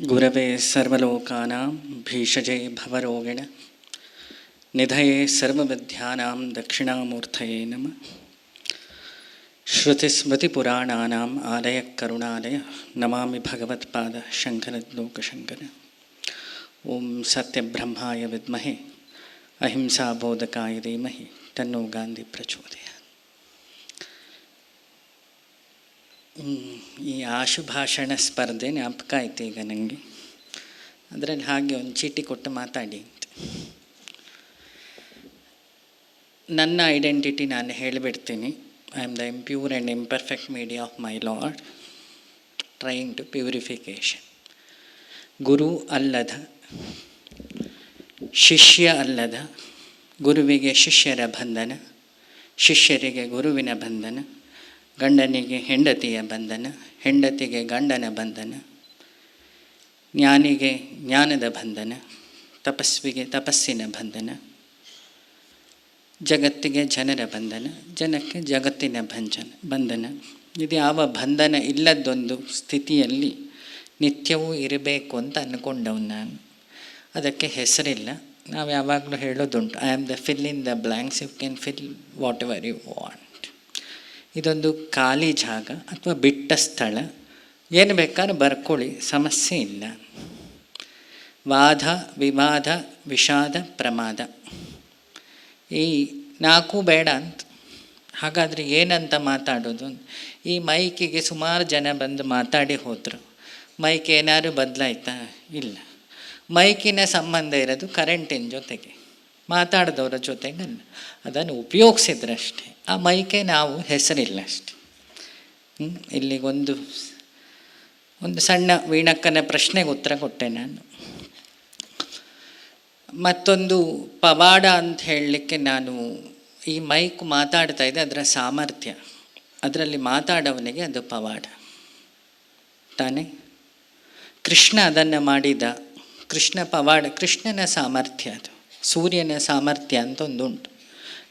गुरवे सर्वलोकानां भीषजे भवरोगिण। निधये सर्विद्या दक्षिणामूर्त नम। श्रुतिस्मृतिपुराणा आलय करुणालय नमा भगवत्द शंकरोकशंकर ओं सत्यब्रह्माय विद्महे, अहिंसाबोधकाय धीमह, तन्नो गांधी प्रचोदय ಈ ಆಶುಭಾಷಣ ಸ್ಪರ್ಧೆ ಜ್ಞಾಪಕ ಆಯ್ತು ಈಗ ನನಗೆ ಅದರಲ್ಲಿ ಹಾಗೆ ಒಂದು ಚೀಟಿ ಕೊಟ್ಟು ಮಾತಾಡಿ ನನ್ನ ಐಡೆಂಟಿಟಿ ನಾನು ಹೇಳಿಬಿಡ್ತೀನಿ. I am the impure and imperfect media of my lord trying to purification ಗುರು ಅಲ್ಲದ, ಶಿಷ್ಯ ಅಲ್ಲದ, ಗುರುವಿಗೆ ಶಿಷ್ಯರ ಬಂಧನ, ಶಿಷ್ಯರಿಗೆ ಗುರುವಿನ ಬಂಧನ ಗಂಡನಿಗೆ ಹೆಂಡತಿಯ ಬಂಧನ, ಹೆಂಡತಿಗೆ ಗಂಡನ ಬಂಧನ, ಜ್ಞಾನಿಗೆ ಜ್ಞಾನದ ಬಂಧನ, ತಪಸ್ವಿಗೆ ತಪಸ್ಸಿನ ಬಂಧನ, ಜಗತ್ತಿಗೆ ಜನರ ಬಂಧನ, ಜನಕ್ಕೆ ಜಗತ್ತಿನ ಭಂಜನ, ಬಂಧನ. ಇದು ಯಾವ ಬಂಧನ ಇಲ್ಲದೊಂದು ಸ್ಥಿತಿಯಲ್ಲಿ ನಿತ್ಯವೂ ಇರಬೇಕು ಅಂತ ಅಂದ್ಕೊಂಡವ್ ನಾನು. ಅದಕ್ಕೆ ಹೆಸರಿಲ್ಲ. ನಾವು ಯಾವಾಗಲೂ ಹೇಳೋದುಂಟು I am the fill in the blanks you can fill whatever you want ಇದೊಂದು ಖಾಲಿ ಜಾಗ ಅಥವಾ ಬಿಟ್ಟ ಸ್ಥಳ. ಏನು ಬೇಕಾದ್ರೂ ಬರ್ಕೊಳ್ಳಿ, ಸಮಸ್ಯೆ ಇಲ್ಲ. ವಾದ, ವಿವಾದ, ವಿಷಾದ, ಪ್ರಮಾದ. ಈ ನಾಲ್ಕು ಬೇಡ ಅಂತ. ಹಾಗಾದರೆ ಏನಂತ ಮಾತಾಡೋದು? ಈ ಮೈಕಿಗೆ ಸುಮಾರು ಜನ ಬಂದು ಮಾತಾಡಿ ಹೋದರು. ಮೈಕ್ ಏನಾದ್ರು ಬದಲಾಯ್ತಾ? ಇಲ್ಲ. ಮೈಕಿನ ಸಂಬಂಧ ಇರೋದು ಕರೆಂಟಿನ ಜೊತೆಗೆ. ಮಾತಾಡಿದವರ ಜೊತೆಗೆ ಅದನ್ನು ಉಪಯೋಗಿಸಿದ್ರಷ್ಟೇ. ಆ ಮೈಕೆ ನಾವು ಹೆಸರಿಲ್ಲ ಅಷ್ಟೆ ಇಲ್ಲಿಗೊಂದು ಒಂದು ಸಣ್ಣ ವೀಣಕ್ಕನ ಪ್ರಶ್ನೆಗೆ ಉತ್ತರ ಕೊಟ್ಟೆ ನಾನು. ಮತ್ತೊಂದು ಪವಾಡ ಅಂತ ಹೇಳಲಿಕ್ಕೆ ನಾನು ಈ ಮೈಕ್ ಮಾತಾಡ್ತಾ ಇದ್ದೆ, ಅದರ ಸಾಮರ್ಥ್ಯ. ಅದರಲ್ಲಿ ಮಾತಾಡವನಿಗೆ ಅದು ಪವಾಡ. ತಾನೇ? ಕೃಷ್ಣ ಅದನ್ನು ಮಾಡಿದ. ಕೃಷ್ಣ ಪವಾಡ, ಕೃಷ್ಣನ ಸಾಮರ್ಥ್ಯ ಅದು. ಸೂರ್ಯನ ಸಾಮರ್ಥ್ಯ ಅಂತ ಒಂದು ಉಂಟು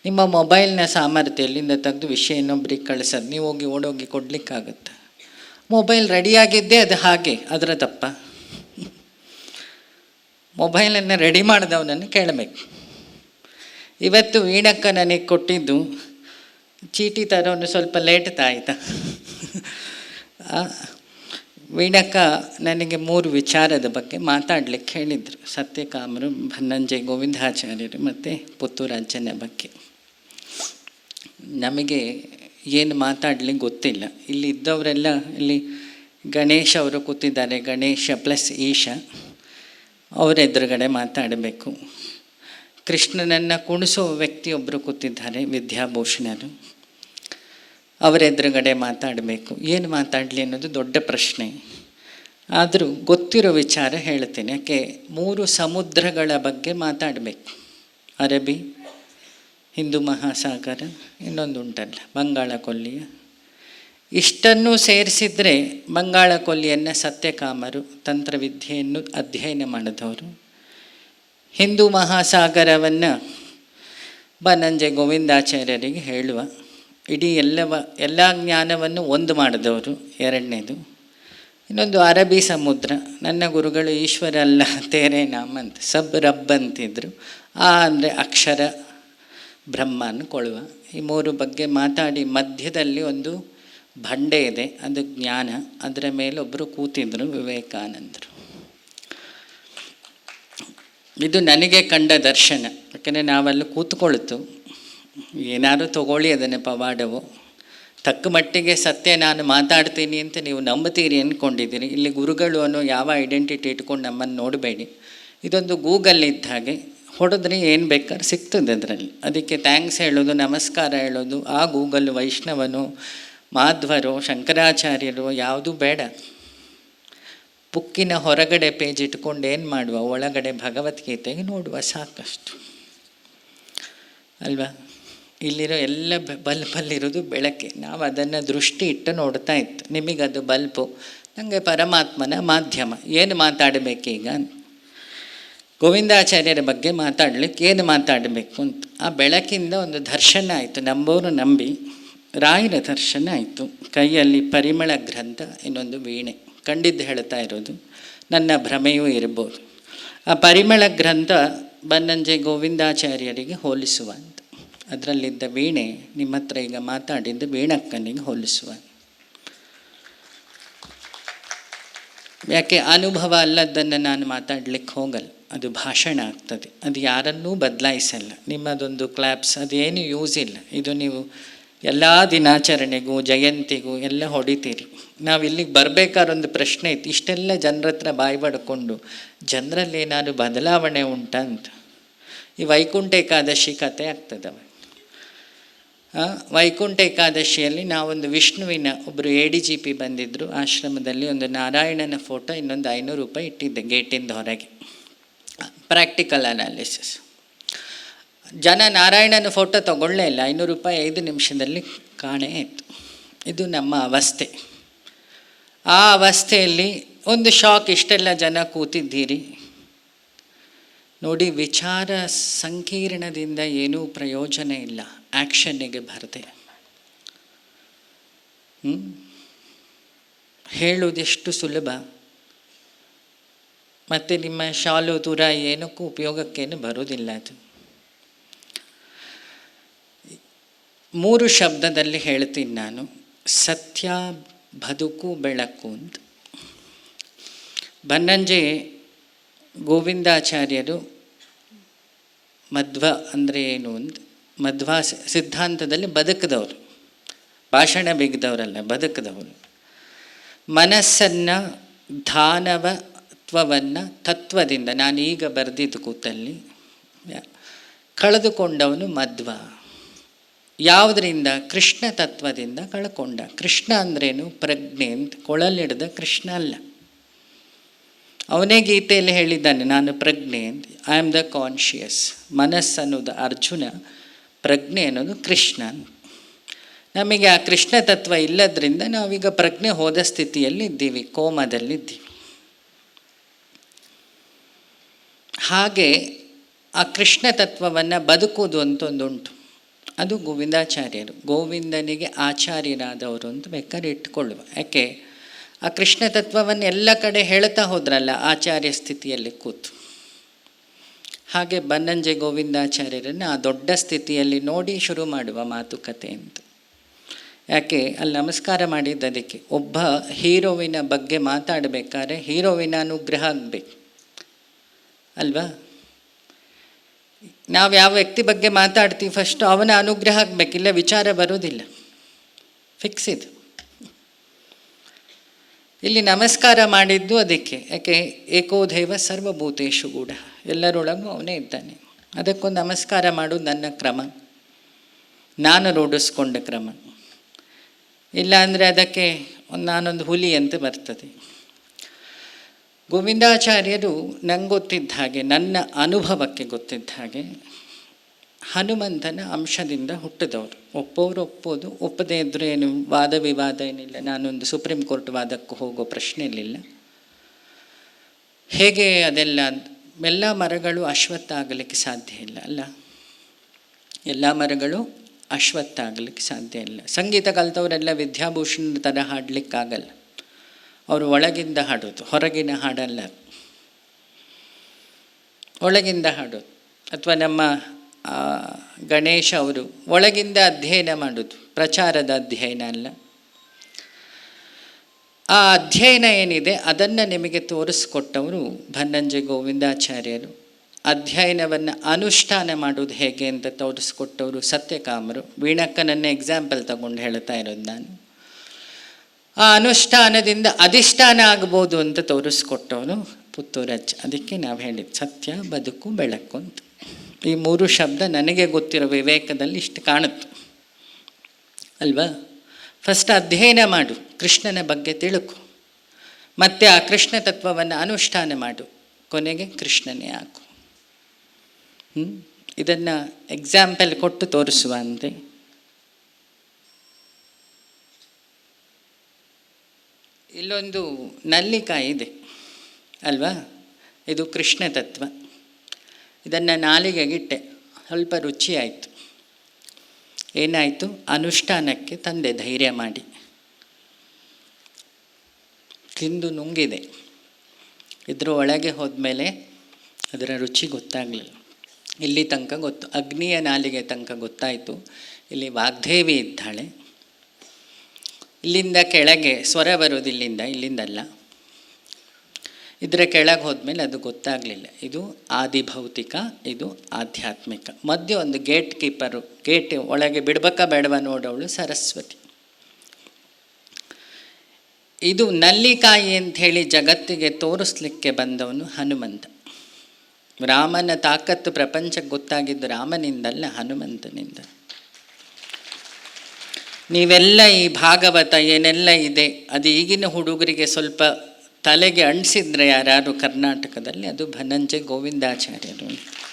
ನಿಮ್ಮ ಮೊಬೈಲ್ನ ಸಾಮರ್ಥ್ಯ ಎಲ್ಲಿಂದ ತೆಗೆದು ವಿಷಯ ಇನ್ನೊಬ್ಬರಿಗೆ ಕಳಿಸೋದು, ನೀವು ಹೋಗಿ ಓಡೋಗಿ ಕೊಡಲಿಕ್ಕಾಗುತ್ತೆ? ಮೊಬೈಲ್ ರೆಡಿಯಾಗಿದ್ದೇ ಅದು ಹಾಗೆ, ಅದರ ತಪ್ಪ. ಮೊಬೈಲನ್ನು ರೆಡಿ ಮಾಡಿದವನನ್ನು ಕೇಳಬೇಕು. ಇವತ್ತು ವೀಣಕ್ಕ ನನಗೆ ಕೊಟ್ಟಿದ್ದು, ಚೀಟಿ ತರೋನು ಸ್ವಲ್ಪ ಲೇಟ್ ತಾಯ್ತಾ? ವೀಣಕ್ಕ ನನಗೆ ಮೂರು ವಿಚಾರದ ಬಗ್ಗೆ ಮಾತಾಡಲಿಕ್ಕೆ ಹೇಳಿದರು. ಸತ್ಯಕಾಮರು ಬನ್ನಂಜೆ ಗೋವಿಂದಾಚಾರ್ಯರು ಮತ್ತು ಪುತ್ತೂರಾಜನ ಬಗ್ಗೆ. ನಮಗೆ ಏನು ಮಾತಾಡಲಿಕ್ಕೆ ಗೊತ್ತಿಲ್ಲ. ಇಲ್ಲಿ ಇದ್ದವರೆಲ್ಲ ಇಲ್ಲಿ ಗಣೇಶ ಅವರು ಕೂತಿದ್ದಾರೆ. ಗಣೇಶ ಪ್ಲಸ್ ಈಶ. ಅವರ ಎದುರುಗಡೆ ಮಾತಾಡಬೇಕು. ಕೃಷ್ಣನನ್ನು ಕುಣಿಸೋ ವ್ಯಕ್ತಿಯೊಬ್ಬರು ಕೂತಿದ್ದಾರೆ, ವಿದ್ಯಾಭೂಷಣರು. ಅವರ ಎದುರುಗಡೆ ಮಾತಾಡಬೇಕು. ಏನು ಮಾತಾಡಲಿ ಅನ್ನೋದು ದೊಡ್ಡ ಪ್ರಶ್ನೆ. ಆದರೂ ಗೊತ್ತಿರೋ ವಿಚಾರ ಹೇಳ್ತೀನಿ. ಯಾಕೆ, ಮೂರು ಸಮುದ್ರಗಳ ಬಗ್ಗೆ ಮಾತಾಡಬೇಕು. ಅರಬಿ ಹಿಂದೂ ಮಹಾಸಾಗರ ಇನ್ನೊಂದು ಉಂಟಲ್ಲ ಬಂಗಾಳ ಕೊಲ್ಲಿಯ ಇಷ್ಟನ್ನು ಸೇರಿಸಿದರೆ ಬಂಗಾಳ ಕೊಲ್ಲಿಯನ್ನು ಸತ್ಯಕಾಮರು, ತಂತ್ರವಿದ್ಯೆಯನ್ನು ಅಧ್ಯಯನ ಮಾಡಿದವರು. ಹಿಂದೂ ಮಹಾಸಾಗರವನ್ನು ಬನಂಜೆ ಗೋವಿಂದಾಚಾರ್ಯರಿಗೆ ಹೇಳುವ ಇಡೀ ಎಲ್ಲವ, ಎಲ್ಲ ಜ್ಞಾನವನ್ನು ಒಂದು ಮಾಡಿದವರು ಎರಡನೇದು. ಇನ್ನೊಂದು ಅರಬ್ಬಿ ಸಮುದ್ರ, ನನ್ನ ಗುರುಗಳು ಈಶ್ವರ ಅಲ್ಲ, ತೇರೆ ನಾಮ ಅಂತ, ಸಬ್ ರಬ್ ಅಂತಿದ್ರು. ಆ ಅಂದರೆ ಅಕ್ಷರ ಬ್ರಹ್ಮ ಅನ್ಕೊಳ್ಳುವ ಈ ಮೂರು ಬಗ್ಗೆ ಮಾತಾಡಿ, ಮಧ್ಯದಲ್ಲಿ ಒಂದು ಬಂಡೆ ಇದೆ, ಅದು ಜ್ಞಾನ. ಅದರ ಮೇಲೆ ಒಬ್ಬರು ಕೂತಿದ್ರು ವಿವೇಕಾನಂದರು. ಇದು ನನಗೆ ಕಂಡ ದರ್ಶನ, ಯಾಕೆಂದರೆ ನಾವಲ್ಲಿ ಕೂತ್ಕೊಳ್ತು. ಏನಾದರೂ ತಗೊಳ್ಳಿ ಅದನ್ನು ಪವಾಡವು. ತಕ್ಕ ಮಟ್ಟಿಗೆ ಸತ್ಯ ನಾನು ಮಾತಾಡ್ತೀನಿ ಅಂತ ನೀವು ನಂಬುತ್ತೀರಿ ಅಂದ್ಕೊಂಡಿದ್ದೀರಿ. ಇಲ್ಲಿ ಗುರುಗಳು ಅನ್ನೋ ಯಾವ ಐಡೆಂಟಿಟಿ ಇಟ್ಕೊಂಡು ನಮ್ಮನ್ನು ನೋಡಬೇಡಿ. ಇದೊಂದು ಗೂಗಲ್ ಇದ್ದ ಹಾಗೆ. ಹೊಡೆದ್ರೆ ಏನು ಬೇಕಾದ್ರೆ ಸಿಗ್ತದೆ ಅದರಲ್ಲಿ. ಅದಕ್ಕೆ ಥ್ಯಾಂಕ್ಸ್ ಹೇಳೋದು, ನಮಸ್ಕಾರ ಹೇಳೋದು, ಆ ಗೂಗಲ್ ವೈಷ್ಣವನು, ಮಾಧ್ವರು, ಶಂಕರಾಚಾರ್ಯರು ಯಾವುದೂ ಬೇಡ. ಬುಕ್ಕಿನ ಹೊರಗಡೆ ಪೇಜ್ ಇಟ್ಕೊಂಡು ಏನು ಮಾಡುವ? ಒಳಗಡೆ ಭಗವದ್ಗೀತೆಗೆ ನೋಡುವ ಸಾಕಷ್ಟು. ಅಲ್ವಾ? ಇಲ್ಲಿರೋ ಎಲ್ಲ ಬಲ್ಬಲ್ಲಿರೋದು ಬೆಳಕೆ. ನಾವು ಅದನ್ನು ದೃಷ್ಟಿ ಇಟ್ಟು ನೋಡ್ತಾ ಇತ್ತು. ನಿಮಗದು ಬಲ್ಬು. ನನಗೆ ಪರಮಾತ್ಮನ ಮಾಧ್ಯಮ. ಏನು ಮಾತಾಡಬೇಕೀಗ ಗೋವಿಂದಾಚಾರ್ಯರ ಬಗ್ಗೆ ಮಾತಾಡಲಿಕ್ಕೆ ಏನು ಮಾತಾಡಬೇಕು ಅಂತ. ಆ ಬೆಳಕಿಂದ ಒಂದು ದರ್ಶನ ಆಯಿತು. ನಂಬೋರು ನಂಬಿ ರಾಯರ ದರ್ಶನ ಆಯಿತು. ಕೈಯಲ್ಲಿ ಪರಿಮಳ ಗ್ರಂಥ, ಇನ್ನೊಂದು ವೀಣೆ. ಕಂಡಿದ್ದು ಹೇಳ್ತಾ ಇರೋದು, ನನ್ನ ಭ್ರಮೆಯೂ ಇರ್ಬೋದು. ಆ ಪರಿಮಳ ಗ್ರಂಥ ಬನ್ನಂಜೆ ಗೋವಿಂದಾಚಾರ್ಯರಿಗೆ ಹೋಲಿಸುವ ಅಂತ. ಅದರಲ್ಲಿದ್ದ ವೀಣೆ ನಿಮ್ಮ ಹತ್ರ ಈಗ ಮಾತಾಡಿದ್ದು ವೀಣಕ್ಕನಿಗೆ ಹೋಲಿಸುವ. ಯಾಕೆ ಅನುಭವ ಅಲ್ಲದನ್ನು ನಾನು ಮಾತಾಡ್ಲಿಕ್ಕೆ ಹೋಗಲ್ಲ. ಅದು ಭಾಷಣ ಆಗ್ತದೆ. ಅದು ಯಾರನ್ನೂ ಬದಲಾಯಿಸಲ್ಲ. ನಿಮ್ಮದೊಂದು ಕ್ಲಾಪ್ಸ್ ಅದೇನು ಯೂಸ್ ಇಲ್ಲ. ಇದು ನೀವು ಎಲ್ಲ ದಿನಾಚರಣೆಗೂ, ಜಯಂತಿಗೂ ಎಲ್ಲ ಹೊಡಿತೀರಿ. ನಾವು ಇಲ್ಲಿಗೆ ಬರಬೇಕಾದ್ರೆ ಒಂದು ಪ್ರಶ್ನೆ ಇತ್ತು. ಇಷ್ಟೆಲ್ಲ ಜನರ ಹತ್ರ ಬಾಯಿ ಪಡ್ಕೊಂಡು ಜನರಲ್ಲಿ ಏನಾದರೂ ಬದಲಾವಣೆ ಉಂಟಂತ. ಈ ವೈಕುಂಠ ಏಕಾದಶಿ ಕತೆ ಆಗ್ತದವ. ವೈಕುಂಠ ಏಕಾದಶಿಯಲ್ಲಿ ನಾವೊಂದು ವಿಷ್ಣುವಿನ ಒಬ್ಬರು ಎ ಡಿ ಜಿ ಪಿ ಬಂದಿದ್ದರು ಆಶ್ರಮದಲ್ಲಿ ಒಂದು ನಾರಾಯಣನ ಫೋಟೋ ಇನ್ನೊಂದು ಐನೂರು ರೂಪಾಯಿ ಇಟ್ಟಿದ್ದೆ ಗೇಟಿಂದ ಹೊರಗೆ. ಪ್ರಾಕ್ಟಿಕಲ್ ಅನಾಲಿಸಿಸ್ ಜನ ನಾರಾಯಣನ ಫೋಟೋ ತಗೊಳ್ಳೇ ಇಲ್ಲ. ಐನೂರು ರೂಪಾಯಿ ಐದು ನಿಮಿಷದಲ್ಲಿ ಕಾಣೇ ಇತ್ತು. ಇದು ನಮ್ಮ ಅವಸ್ಥೆ. ಆ ಅವಸ್ಥೆಯಲ್ಲಿ ಒಂದು ಶಾಕ್ ಇಷ್ಟೆಲ್ಲ ಜನ ಕೂತಿದ್ದೀರಿ. ನೋಡಿ, ವಿಚಾರ ಸಂಕೀರ್ಣದಿಂದ ಏನೂ ಪ್ರಯೋಜನ ಇಲ್ಲ. ಆ್ಯಕ್ಷನ್ನಿಗೆ ಬರದೆ ಹೇಳುವುದೆಷ್ಟು ಸುಲಭ. ಮತ್ತು ನಿಮ್ಮ ಶಾಲು ದೂರ ಏನಕ್ಕೂ ಉಪಯೋಗಕ್ಕೇನು ಬರೋದಿಲ್ಲ ಅದು. ಮೂರು ಶಬ್ದದಲ್ಲಿ ಹೇಳ್ತೀನಿ ನಾನು. ಸತ್ಯ, ಬದುಕು, ಬೆಳಕು ಅಂತ. ಬನ್ನಂಜೆ ಗೋವಿಂದಾಚಾರ್ಯರು ಮಧ್ವ ಅಂದರೆ ಏನು ಅಂತ? ಮಧ್ವ ಸಿದ್ಧಾಂತದಲ್ಲಿ ಬದುಕಿದವರು. ಭಾಷಣ ಬಿಗಿದವರಲ್ಲ, ಬದುಕಿದವರು. ಮನಸ್ಸನ್ನು ಧಾನವತ್ವವನ್ನು ತತ್ವದಿಂದ ನಾನು ಈಗ ಬರೆದಿದ್ದು ಕೂತಲ್ಲಿ ಕಳೆದುಕೊಂಡವನು ಮಧ್ವ. ಯಾವುದರಿಂದ? ಕೃಷ್ಣ ತತ್ವದಿಂದ ಕಳ್ಕೊಂಡ ಕೃಷ್ಣ ಅಂದ್ರೇನು? ಪ್ರಜ್ಞೆ ಅಂತ, ಕೊಳಲಿಡ್ದ ಕೃಷ್ಣ ಅಲ್ಲ. ಅವನೇ ಗೀತೆಯಲ್ಲಿ ಹೇಳಿದ್ದಾನೆ, ನಾನು ಪ್ರಜ್ಞೆ ಅಂತ. ಐ ಆಮ್ ದ ಕಾನ್ಷಿಯಸ್ ಮನಸ್ಸು ಅನ್ನೋದು ಅರ್ಜುನ, ಪ್ರಜ್ಞೆ ಅನ್ನೋದು ಕೃಷ್ಣ ನಮಗೆ ಆ ಕೃಷ್ಣ ತತ್ವ ಇಲ್ಲದ್ರಿಂದ ನಾವೀಗ ಪ್ರಜ್ಞೆ ಹೋದ ಸ್ಥಿತಿಯಲ್ಲಿ ಇದ್ದೀವಿ ಕೋಮದಲ್ಲಿದ್ದೀವಿ. ಹಾಗೆ ಆ ಕೃಷ್ಣ ತತ್ವವನ್ನು ಬದುಕುವುದು ಅಂತ ಒಂದುಂಟು ಅದು ಗೋವಿಂದಾಚಾರ್ಯರು. ಗೋವಿಂದನಿಗೆ ಆಚಾರ್ಯರಾದವರು ಅಂತ ಬೇಕಾದ್ರೆ ಇಟ್ಕೊಳ್ಳುವ ಯಾಕೆ? ಆ ಕೃಷ್ಣ ತತ್ವವನ್ನು ಎಲ್ಲ ಕಡೆ ಹೇಳ್ತಾ ಹೋದ್ರಲ್ಲ ಆಚಾರ್ಯ ಸ್ಥಿತಿಯಲ್ಲಿ ಕೂತು. ಹಾಗೆ ಬನ್ನಂಜೆ ಗೋವಿಂದಾಚಾರ್ಯರನ್ನು ಆ ದೊಡ್ಡ ಸ್ಥಿತಿಯಲ್ಲಿ ನೋಡಿ ಶುರು ಮಾಡುವ ಮಾತುಕತೆ ಅಂತ ಯಾಕೆ, ಅಲ್ಲಿ ನಮಸ್ಕಾರ ಮಾಡಿದ್ದದಕ್ಕೆ ಒಬ್ಬ ಹೀರೋವಿನ ಬಗ್ಗೆ ಮಾತಾಡಬೇಕಾದ್ರೆ ಹೀರೋವಿನ ಅನುಗ್ರಹ ಆಗಬೇಕು ಅಲ್ವಾ? ನಾವು ಯಾವ ವ್ಯಕ್ತಿ ಬಗ್ಗೆ ಮಾತಾಡ್ತೀವಿ ಫಸ್ಟು ಅವನ ಅನುಗ್ರಹ ಆಗಬೇಕಿಲ್ಲ ವಿಚಾರ ಬರೋದಿಲ್ಲ. ಫಿಕ್ಸ್ ಇದು. ಇಲ್ಲಿ ನಮಸ್ಕಾರ ಮಾಡಿದ್ದು ಅದಕ್ಕೆ. ಯಾಕೆ, ಏಕೋದೇವ ಸರ್ವಭೂತೇಶು ಕೂಡ ಎಲ್ಲರೊಳಗೂ ಅವನೇ ಇದ್ದಾನೆ. ಅದಕ್ಕೊಂದು ನಮಸ್ಕಾರ ಮಾಡು ನನ್ನ ಕ್ರಮ. ನಾನು ರೂಢಿಸ್ಕೊಂಡ ಕ್ರಮ. ಇಲ್ಲಾಂದರೆ ಅದಕ್ಕೆ ಒಂದು ನಾನೊಂದು ಹುಲಿ ಅಂತ ಬರ್ತದೆ. ಗೋವಿಂದಾಚಾರ್ಯರು ನಂಗೆ ಗೊತ್ತಿದ್ದ ಹಾಗೆ, ನನ್ನ ಅನುಭವಕ್ಕೆ ಗೊತ್ತಿದ್ದ ಹಾಗೆ ಹನುಮಂತನ ಅಂಶದಿಂದ ಹುಟ್ಟಿದವರು. ಒಪ್ಪೋರು ಒಪ್ಪೋದು, ಒಪ್ಪದೇ ಇದ್ದರೂ ಏನು ವಾದ ವಿವಾದ ಏನಿಲ್ಲ. ನಾನೊಂದು ಸುಪ್ರೀಂ ಕೋರ್ಟ್ ವಾದಕ್ಕೂ ಹೋಗೋ ಪ್ರಶ್ನೆ ಇರಲಿಲ್ಲ. ಹೇಗೆ ಅದೆಲ್ಲ, ಎಲ್ಲ ಮರಗಳು ಅಶ್ವತ್ಥ ಆಗಲಿಕ್ಕೆ ಸಾಧ್ಯ ಇಲ್ಲ ಅಲ್ಲ? ಎಲ್ಲ ಮರಗಳು ಅಶ್ವತ್ಥ ಆಗಲಿಕ್ಕೆ ಸಾಧ್ಯ ಇಲ್ಲ. ಸಂಗೀತ ಕಲಿತವರೆಲ್ಲ ವಿದ್ಯಾಭೂಷಣ ಥರ ಹಾಡಲಿಕ್ಕಾಗಲ್ಲ. ಅವರು ಒಳಗಿಂದ ಹಾಡೋದು, ಹೊರಗಿನ ಹಾಡಲ್ಲ. ಒಳಗಿಂದ ಹಾಡೋದು. ಅಥವಾ ನಮ್ಮ ಗಣೇಶ ಅವರು ಒಳಗಿಂದ ಅಧ್ಯಯನ ಮಾಡೋದು, ಪ್ರಚಾರದ ಅಧ್ಯಯನ ಅಲ್ಲ. ಆ ಅಧ್ಯಯನ ಏನಿದೆ, ಅದನ್ನು ನಿಮಗೆ ತೋರಿಸ್ಕೊಟ್ಟವರು ಭನ್ನಂಜೆ ಗೋವಿಂದಾಚಾರ್ಯರು. ಅಧ್ಯಯನವನ್ನು ಅನುಷ್ಠಾನ ಮಾಡೋದು ಹೇಗೆ ಅಂತ ತೋರಿಸ್ಕೊಟ್ಟವರು ಸತ್ಯಕಾಮರು. ವೀಣಕ್ಕನನ್ನೇ ಎಕ್ಸಾಂಪಲ್ ತಗೊಂಡು ಹೇಳ್ತಾ ಇರೋದು ನಾನು. ಆ ಅನುಷ್ಠಾನದಿಂದ ಅಧಿಷ್ಠಾನ ಆಗ್ಬೋದು ಅಂತ ತೋರಿಸ್ಕೊಟ್ಟವನು ಪುತ್ತೂರಜ್ ಅದಕ್ಕೆ ನಾವು ಹೇಳಿದ್ದು ಸತ್ಯ, ಬದುಕು, ಬೆಳಕು ಅಂತ. ಈ ಮೂರು ಶಬ್ದ ನನಗೆ ಗೊತ್ತಿರೋ ವಿವೇಕದಲ್ಲಿ ಇಷ್ಟು ಕಾಣುತ್ತೆ. ಅಲ್ವಾ? ಫಸ್ಟ್ ಅಧ್ಯಯನ ಮಾಡು, ಕೃಷ್ಣನ ಬಗ್ಗೆ ತಿಳುಕು. ಮತ್ತು ಆ ಕೃಷ್ಣ ತತ್ವವನ್ನು ಅನುಷ್ಠಾನ ಮಾಡು, ಕೊನೆಗೆ ಕೃಷ್ಣನೇ ಹಾಕು. ಇದನ್ನು ಎಕ್ಸಾಂಪಲ್ ಕೊಟ್ಟು ತೋರಿಸುವ ಅಂತೆ ಇಲ್ಲೊಂದು ನಲ್ಲಿಕಾಯಿ ಇದೆ, ಅಲ್ವಾ? ಇದು ಕೃಷ್ಣ ತತ್ವ. ಇದನ್ನು ನಾಲಿಗೆಗಿಟ್ಟೆ. ಸ್ವಲ್ಪ ರುಚಿ ಆಯಿತು ಏನಾಯಿತು? ಅನುಷ್ಠಾನಕ್ಕೆ ತಂದೆ ಧೈರ್ಯ ಮಾಡಿ. ತಿಂದು ನುಂಗಿದೆ. ಇದ್ರ ಒಳಗೆ ಹೋದ್ಮೇಲೆ ಅದರ ರುಚಿ ಗೊತ್ತಾಗಲಿಲ್ಲ. ಇಲ್ಲಿ ತನಕ ಗೊತ್ತು, ಅಗ್ನಿಯ ನಾಲಿಗೆ ತನಕ ಗೊತ್ತಾಯಿತು. ಇಲ್ಲಿ ವಾಗ್ದೇವಿ ಇದ್ದಾಳೆ. ಇಲ್ಲಿಂದ ಕೆಳಗೆ, ಸ್ವರ ಬರೋದು ಇಲ್ಲಿಂದ ಇಲ್ಲಿಂದಲ್ಲ ಇದರ ಕೆಳಗೆ ಹೋದ್ಮೇಲೆ ಅದು ಗೊತ್ತಾಗಲಿಲ್ಲ. ಇದು ಆದಿಭೌತಿಕ, ಇದು ಆಧ್ಯಾತ್ಮಿಕ. ಮಧ್ಯೆ ಒಂದು ಗೇಟ್ ಕೀಪರು, ಗೇಟ್ ಒಳಗೆ ಬಿಡ್ಬೇಕಾ ಬೇಡವಾ ನೋಡೋಳು ಸರಸ್ವತಿ. ಇದು ನಲ್ಲಿಕಾಯಿ ಅಂತ ಹೇಳಿ ಜಗತ್ತಿಗೆ ತೋರಿಸ್ಲಿಕ್ಕೆ ಬಂದವನು ಹನುಮಂತ. ರಾಮನ ತಾಕತ್ತು ಪ್ರಪಂಚಕ್ಕೆ ಗೊತ್ತಾಗಿದ್ದು ರಾಮನಿಂದಲ್ಲ, ಹನುಮಂತನಿಂದ. ನೀವೆಲ್ಲ ಈ ಭಾಗವತ ಏನೆಲ್ಲ ಇದೆ, ಅದು ಈಗಿನ ಹುಡುಗರಿಗೆ ಸ್ವಲ್ಪ ತಲೆಗೆ ಅಂಟಿಸಿದ್ರೆ ಯಾರ್ಯಾರು ಕರ್ನಾಟಕದಲ್ಲಿ, ಅದು ಭನಂಜೆ ಗೋವಿಂದಾಚಾರ್ಯರು.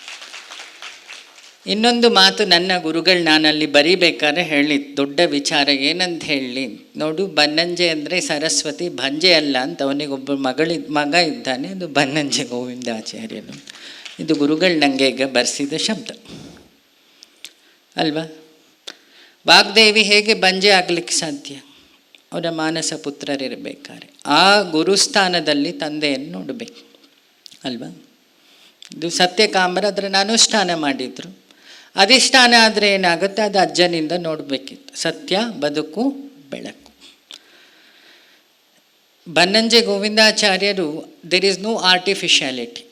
ಇನ್ನೊಂದು ಮಾತು ನನ್ನ ಗುರುಗಳು ನಾನಲ್ಲಿ ಬರಿಬೇಕಾದ್ರೆ ಹೇಳಿ, ದೊಡ್ಡ ವಿಚಾರ ಏನಂತ ಹೇಳಿ. ನೋಡು, ಬನ್ನಂಜೆ ಅಂದರೆ ಸರಸ್ವತಿ ಭಂಜೆ ಅಲ್ಲ ಅಂತ ಅವನಿಗೊಬ್ಬ ಮಗಳಿ ಮಗ ಇದ್ದಾನೆ, ಅದು ಬನ್ನಂಜೆ ಗೋವಿಂದಾಚಾರ್ಯನು. ಇದು ಗುರುಗಳು ನನಗೆ ಈಗ ಬರೆಸಿದ ಶಬ್ದ. ಅಲ್ವಾ? ವಾಗ್ದೇವಿ ಹೇಗೆ ಭಂಜೆ ಆಗಲಿಕ್ಕೆ ಸಾಧ್ಯ? ಅವರ ಮಾನಸ ಪುತ್ರರಿರಬೇಕಾದ್ರೆ ಆ ಗುರುಸ್ಥಾನದಲ್ಲಿ ತಂದೆಯನ್ನು ನೋಡಬೇಕು. ಅಲ್ವಾ? ಇದು ಸತ್ಯಕಾಮರ ಅದನ್ನು ಅನುಷ್ಠಾನ ಮಾಡಿದರು. ಅಧಿಷ್ಠಾನ ಆದರೆ ಏನಾಗುತ್ತೆ? ಅದು ಅಜ್ಜನಿಂದ ನೋಡಬೇಕಿತ್ತು. ಸತ್ಯ, ಬದುಕು, ಬೆಳಕು. ಬನ್ನಂಜೆ ಗೋವಿಂದಾಚಾರ್ಯರು ದೇರ್ ಇಸ್ ನೋ ಆರ್ಟಿಫಿಷಿಯಾಲಿಟಿ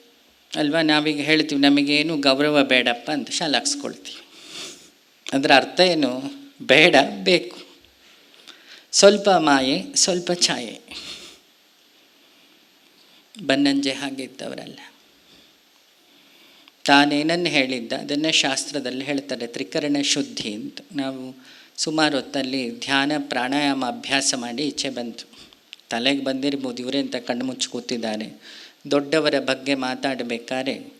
ಅಲ್ವಾ? ನಾವೀಗ ಹೇಳ್ತೀವಿ, ನಮಗೇನು ಗೌರವ ಬೇಡಪ್ಪ ಅಂತ ಶಾಲಾಕ್ಸ್ಕೊಳ್ತೀವಿ. ಅದರ ಅರ್ಥ ಏನು? ಬೇಡ, ಬೇಕು. ಸ್ವಲ್ಪ ಮಾಯೆ, ಸ್ವಲ್ಪ ಛಾಯೆ. ಬನ್ನಂಜೆ ಹಾಗಿದ್ದವರಲ್ಲ. ತಾನೇನನ್ನು ಹೇಳಿದ್ದ, ಅದನ್ನು ಶಾಸ್ತ್ರದಲ್ಲಿ ಹೇಳ್ತಾರೆ, ತ್ರಿಕರಣ ಶುದ್ಧಿ ಅಂತ. ನಾವು ಸುಮಾರು ಹೊತ್ತಲ್ಲಿ ಧ್ಯಾನ, ಪ್ರಾಣಾಯಾಮ, ಅಭ್ಯಾಸ ಮಾಡಿ ಇಚ್ಛೆ ಬಂತು ತಲೆಗೆ ಬಂದಿರ್ಬೋದು, ಇವರೇ ಅಂತ ಕಣ್ಣು ಮುಚ್ಚಿ ಕೂತಿದ್ದಾರೆ. ದೊಡ್ಡವರ ಬಗ್ಗೆ ಮಾತಾಡಬೇಕಾದ್ರೆ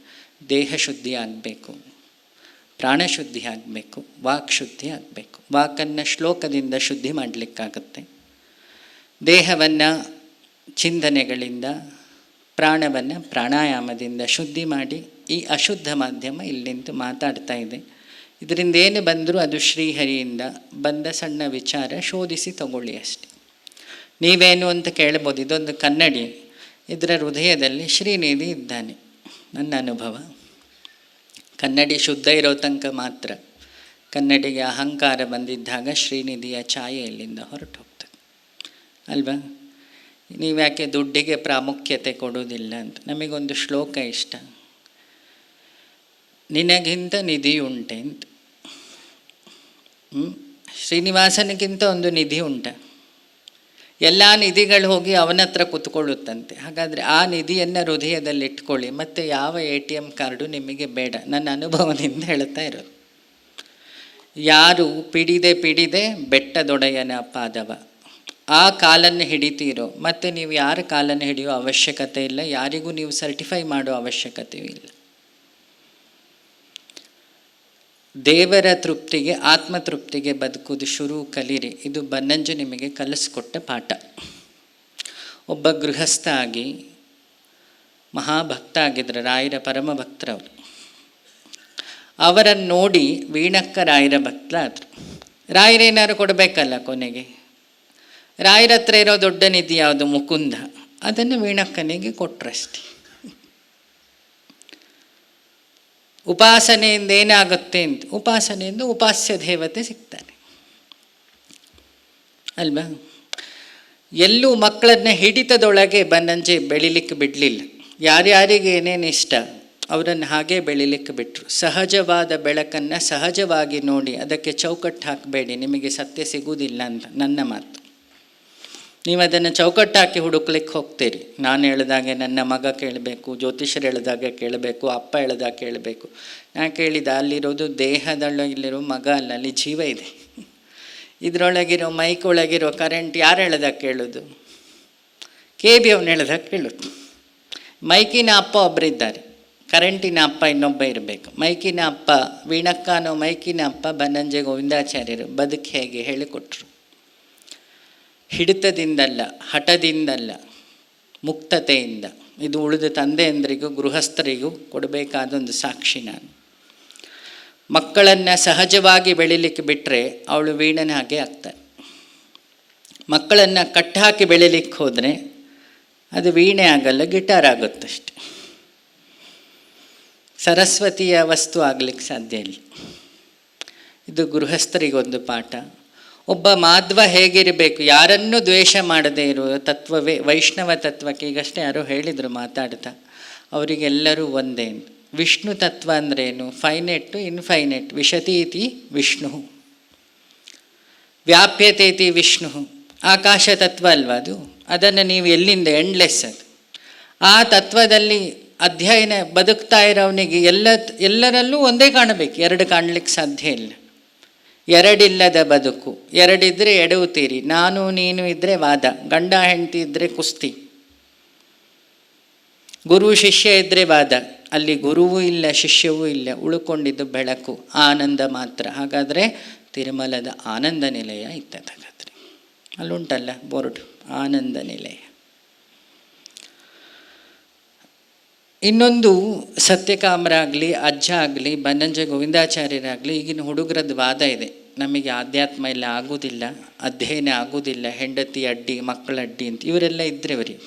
ದೇಹ ಶುದ್ಧಿ ಆಗಬೇಕು. ಪ್ರಾಣಶುದ್ಧಿ ಆಗಬೇಕು, ವಾಕ್ ಶುದ್ಧಿ ಆಗಬೇಕು. ವಾಕನ್ನು ಶ್ಲೋಕದಿಂದ ಶುದ್ಧಿ ಮಾಡಲಿಕ್ಕಾಗತ್ತೆ. ದೇಹವನ್ನು, ಚಿಂತನೆಗಳಿಂದ, ಪ್ರಾಣವನ್ನು ಪ್ರಾಣಾಯಾಮದಿಂದ ಶುದ್ಧಿ ಮಾಡಿ ಈ ಅಶುದ್ಧ ಮಾಧ್ಯಮ ಇಲ್ಲಿಂದ ಮಾತಾಡ್ತಾ ಇದೆ. ಇದರಿಂದ ಏನು ಬಂದರೂ ಅದು ಶ್ರೀಹರಿಯಿಂದ ಬಂದ ಸಣ್ಣ ವಿಚಾರ ಶೋಧಿಸಿ ತಗೊಳ್ಳಿ ಅಷ್ಟೆ. ನೀವೇನು ಅಂತ ಕೇಳ್ಬೋದು, ಇದೊಂದು ಕನ್ನಡಿ. ಇದರ ಹೃದಯದಲ್ಲಿ ಶ್ರೀನಿಧಿ ಇದ್ದಾನೆ, ನನ್ನ ಅನುಭವ. ಕನ್ನಡಿ ಶುದ್ಧ ಇರೋ ತನಕ ಮಾತ್ರ. ಕನ್ನಡಿಗೆ ಅಹಂಕಾರ ಬಂದಿದ್ದಾಗ ಶ್ರೀನಿಧಿಯ ಛಾಯೆ ಇಲ್ಲಿಂದ ಹೊರಟು ಹೋಗ್ತದೆ ಅಲ್ವಾ ನೀವ್ಯಾಕೆ ದುಡ್ಡಿಗೆ ಪ್ರಾಮುಖ್ಯತೆ ಕೊಡೋದಿಲ್ಲ ಅಂತ? ನಮಗೊಂದು ಶ್ಲೋಕ ಇಷ್ಟ. ನಿನಗಿಂತ ನಿಧಿ ಉಂಟೆ ಅಂತ. ಶ್ರೀನಿವಾಸನಿಗಿಂತ ಒಂದು ನಿಧಿ ಉಂಟ. ಎಲ್ಲ ನಿಧಿಗಳು ಹೋಗಿ ಅವನ ಹತ್ರ ಕೂತ್ಕೊಳ್ಳುತ್ತಂತೆ. ಹಾಗಾದರೆ ಆ ನಿಧಿಯನ್ನು ಹೃದಯದಲ್ಲಿ ಇಟ್ಕೊಳ್ಳಿ ಮತ್ತು ಯಾವ ಎ ಟಿ ಎಂ ಕಾರ್ಡು ನಿಮಗೆ ಬೇಡ. ನನ್ನ ಅನುಭವದಿಂದ ಹೇಳ್ತಾ ಇರೋದು. ಯಾರು ಪಿಡಿದೆ ಪಿಡಿದೆ ಬೆಟ್ಟದೊಡೆಯನ ಪಾದವ. ಆ ಕಾಲನ್ನು ಹಿಡಿತೀರೋ? ಮತ್ತು ನೀವು ಯಾರ ಕಾಲನ್ನು ಹಿಡಿಯೋ ಅವಶ್ಯಕತೆ ಇಲ್ಲ. ಯಾರಿಗೂ ನೀವು ಸರ್ಟಿಫೈ ಮಾಡೋ ಅವಶ್ಯಕತೆಯೂ ಇಲ್ಲ. ದೇವರ ತೃಪ್ತಿಗೆ ಆತ್ಮತೃಪ್ತಿಗೆ ಬದುಕುವುದು ಶುರು ಕಲೀರಿ ಇದು ಬನ್ನಂಜು ನಿಮಗೆ ಕಲಿಸ್ಕೊಟ್ಟ ಪಾಠ. ಒಬ್ಬ ಗೃಹಸ್ಥ ಆಗಿ ಮಹಾಭಕ್ತ ಆಗಿದ್ದರು ರಾಯರ ಪರಮ ಭಕ್ತರವರು ಅವರನ್ನು ನೋಡಿ ವೀಣಕ್ಕ ರಾಯರ ಭಕ್ತರಾದರು. ರಾಯರೇನಾದ್ರು ಕೊಡಬೇಕಲ್ಲ ಕೊನೆಗೆ? ರಾಯರ ಹತ್ರ ಇರೋ ದೊಡ್ಡ ನಿಧಿ ಯಾವುದು? ಮುಕುಂದ. ಅದನ್ನು ವೀಣಕ್ಕನಿಗೆ ಕೊಟ್ರಷ್ಟೆ. ಉಪಾಸನೆಯಿಂದ ಏನಾಗುತ್ತೆ ಅಂತ. ಉಪಾಸನೆಯಿಂದ ಉಪಾಸ್ಯ ದೇವತೆ ಸಿಗ್ತಾರೆ ಅಲ್ವಾ? ಎಲ್ಲೂ ಮಕ್ಕಳನ್ನ ಹಿಡಿತದೊಳಗೆ ಬನ್ನಂಜೆ ಬೆಳಿಲಿಕ್ಕೆ ಬಿಡಲಿಲ್ಲ. ಯಾರ್ಯಾರಿಗೆ ಏನೇನು ಇಷ್ಟ, ಅವರನ್ನು ಹಾಗೆ ಬೆಳಿಲಿಕ್ಕೆ ಬಿಟ್ಟರು ಸಹಜವಾದ ಬೆಳಕನ್ನು ಸಹಜವಾಗಿ ನೋಡಿ ಅದಕ್ಕೆ ಚೌಕಟ್ಟು ಹಾಕಬೇಡಿ, ನಿಮಗೆ ಸತ್ಯ ಸಿಗುವುದಿಲ್ಲ ಅಂತ ನನ್ನ ಮಾತು. ನೀವು ಅದನ್ನು ಚೌಕಟ್ಟಾಕಿ ಹುಡುಕ್ಲಿಕ್ಕೆ ಹೋಗ್ತೀರಿ. ನಾನು ಹೇಳಿದಾಗೆ ನನ್ನ ಮಗ ಕೇಳಬೇಕು ಜ್ಯೋತಿಷರು ಹೇಳಿದಾಗೆ ಕೇಳಬೇಕು, ಅಪ್ಪ ಹೇಳಿದಾಗ ಕೇಳಬೇಕು. ನಾನು ಕೇಳಿದ, ಅಲ್ಲಿರೋದು ದೇಹದೊಳಗಿರೋ ಮಗ ಅಲ್ಲಲ್ಲಿ ಜೀವ ಇದೆ. ಇದರೊಳಗಿರೋ, ಮೈಕ್ ಒಳಗಿರೋ ಕರೆಂಟ್ ಯಾರು ಹೇಳ್ದಾಗ ಕೇಳೋದು? ಕೆ ಬಿ ಅವ್ನು ಹೇಳ್ದಾಗ ಕೇಳೋದು. ಮೈಕಿನ ಅಪ್ಪ ಒಬ್ಬರಿದ್ದಾರೆ ಕರೆಂಟಿನ ಅಪ್ಪ ಇನ್ನೊಬ್ಬ ಇರಬೇಕು. ಮೈಕಿನ ಅಪ್ಪ ವೀಣಕ್ಕ ಅನ್ನೋ ಮೈಕಿನ ಅಪ್ಪ ಬನ್ನಂಜೆ ಗೋವಿಂದಾಚಾರ್ಯರು ಬದುಕು ಹೇಗೆ ಹೇಳಿಕೊಟ್ರು? ಹಿಡಿತದಿಂದಲ್ಲ, ಹಠದಿಂದಲ್ಲ, ಮುಕ್ತತೆಯಿಂದ. ಇದು ಉಳಿದ ತಂದೆಯಂದ್ರಿಗೂ, ಗೃಹಸ್ಥರಿಗೂ ಕೊಡಬೇಕಾದ ಒಂದು ಸಾಕ್ಷಿ ನಾನು. ಮಕ್ಕಳನ್ನು ಸಹಜವಾಗಿ ಬೆಳಿಲಿಕ್ಕೆ ಬಿಟ್ಟರೆ ಅವಳು ವೀಣನ ಹಾಗೆ ಆಗ್ತಾಳೆ. ಮಕ್ಕಳನ್ನು ಕಟ್ಟಾಕಿ ಬೆಳಿಲಿಕ್ಕೆ ಹೋದರೆ ಅದು ವೀಣೆ ಆಗಲ್ಲ, ಗಿಟಾರ್ ಆಗುತ್ತಷ್ಟೆ ಸರಸ್ವತಿಯ ವಸ್ತು ಆಗಲಿಕ್ಕೆ ಸಾಧ್ಯ ಇಲ್ಲ. ಇದು ಗೃಹಸ್ಥರಿಗೊಂದು ಪಾಠ. ಒಬ್ಬ ಮಾಧ್ವ ಹೇಗಿರಬೇಕು? ಯಾರನ್ನು ದ್ವೇಷ ಮಾಡದೇ ಇರುವ ತತ್ವವೇ, ವೈಷ್ಣವ ತತ್ವಕ್ಕೆ ಈಗಷ್ಟೇ ಯಾರೋ ಹೇಳಿದರು ಮಾತಾಡ್ತಾ. ಅವರಿಗೆಲ್ಲರೂ ಒಂದೇ ವಿಷ್ಣು ತತ್ವ ಅಂದ್ರೇನು? ಫೈನೆಟ್ಟು ಇನ್ಫೈನೆಟ್ ವಿಶತೀತಿ, ವಿಷ್ಣು. ವ್ಯಾಪ್ಯತೇತಿ, ವಿಷ್ಣು. ಆಕಾಶ ತತ್ವ ಅಲ್ವಾ ಅದು? ಅದನ್ನು ನೀವು ಎಲ್ಲಿಂದ ಎಂಡ್ಲೆಸ್ ಅದು. ಆ ತತ್ವದಲ್ಲಿ ಅಧ್ಯಯನ ಬದುಕ್ತಾ ಇರೋವನಿಗೆ ಎಲ್ಲ, ಎಲ್ಲರಲ್ಲೂ ಒಂದೇ ಕಾಣಬೇಕು. ಎರಡು ಕಾಣಲಿಕ್ಕೆ ಸಾಧ್ಯ ಇಲ್ಲ. ಎರಡಿಲ್ಲದ ಬದುಕು. ಎರಡಿದ್ರೆ ಎಡವುತ್ತೀರಿ ನಾನು, ನೀನು ಇದ್ದರೆ ವಾದ. ಗಂಡ, ಹೆಂಡತಿ ಇದ್ದರೆ ಕುಸ್ತಿ. ಗುರು, ಶಿಷ್ಯ ಇದ್ದರೆ ವಾದ. ಅಲ್ಲಿ ಗುರುವೂ ಇಲ್ಲ, ಶಿಷ್ಯವೂ ಇಲ್ಲ. ಉಳ್ಕೊಂಡಿದ್ದು ಬೆಳಕು, ಆನಂದ ಮಾತ್ರ. ಹಾಗಾದರೆ ತಿರುಮಲದ ಆನಂದ ನಿಲಯ ಇತ್ತದಾಗಾದರೆ ಅಲ್ಲುಂಟಲ್ಲ ಬೋರ್ಡ್. ಆನಂದ ನಿಲಯ. ಇನ್ನೊಂದು ಸತ್ಯಕಾಮರಾಗಲಿ ಅಜ್ಜ ಆಗಲಿ ಬನ್ನಂಜ ಗೋವಿಂದಾಚಾರ್ಯರಾಗಲಿ, ಈಗಿನ ಹುಡುಗರದ್ದು ವಾದ ಇದೆ. ನಮಗೆ ಆಧ್ಯಾತ್ಮ ಎಲ್ಲ ಆಗೋದಿಲ್ಲ, ಅಧ್ಯಯನ ಆಗೋದಿಲ್ಲ, ಹೆಂಡತಿ ಅಡ್ಡಿ, ಮಕ್ಕಳ ಅಡ್ಡಿ ಅಂತ. ಇವರೆಲ್ಲ ಇದ್ದರೆ ಅವರಿಗೆ